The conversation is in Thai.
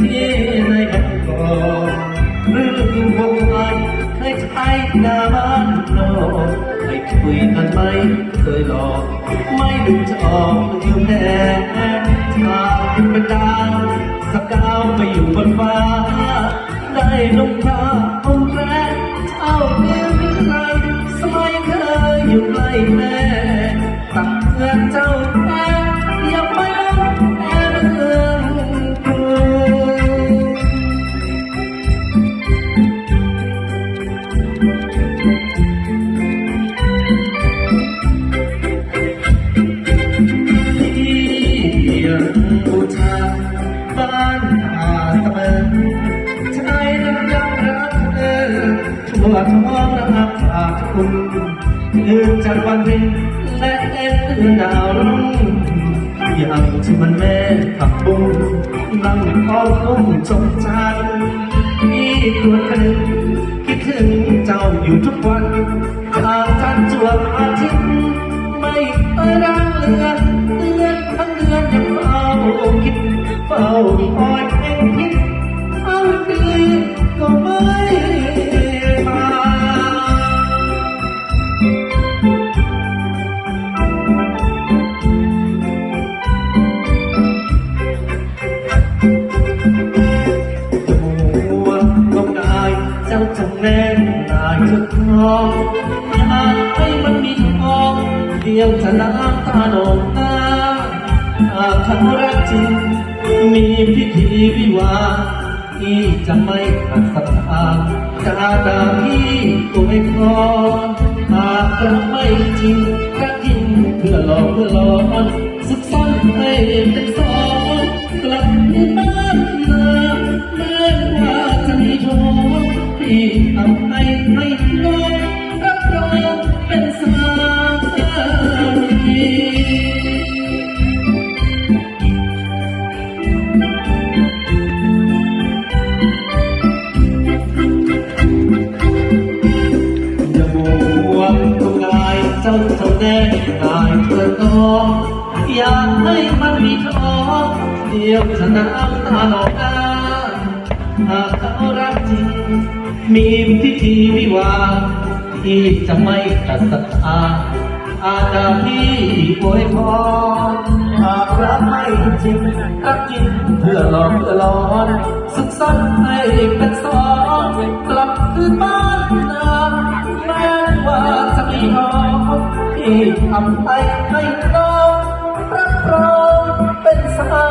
ที่นบังกอกรื่องวงไเคยใช้น้าบ้อไม่คุยกันไมเคยหลอก ไม่ดูจะออกอยู่แน่ทางเป็นดาวสักดาวไปอยู่บนฟ้า ได้ลงตาคเอาเรื่องอะไรสมัยเคยอยู่ใกล้แม่ตักเพื่อนเจ้า ชายนั้นยังรักเธอทั่วท้องรักอาคุณลืมจากวันเพ็ญและเอ็นดาวรุ่งอย่างที่มันแม่ผักบุ้งนั่งอ้อมลุ่มชมจันทร์ที่ตัวเธอคิดถึงเจ้าอยู่ทุกวันทางท่านจวบอาทิตย์ไม่เอ่ยรักเลือนเลือน องอยากให้มันมีทองเดียวจะน้ำตาหนองตาหากเขารักจริง มีพิธีวิวาที่จะไม่ขัดศรัทธาจาดาที่ตัวไม่พอหากรักไม่จริงรักจริงเพื่อหลอกเพื่อหลอนสุขสัน ที่ทำให้ไม่ลงรับรองเป็นสมีอย่าบวงทำลายเจ้าเจ้าแน่ตายเถิดน้องอยากให้มันมีทองเดียวจะน้ำตาหนองอาหากเขารักจริง มีพิธีวิวาที่จะไม่ตัดศรัทธาอาจาพี่อวยพรหากรักไม่จริงรักจริงเพื่อหลอกเพื่อหลอนสุขสันต์ให้เป็นสองกลับคืนบ้านนาแม้ว่าจะมีน้อที่ทำให้ให้น้องรับรองเป็นสา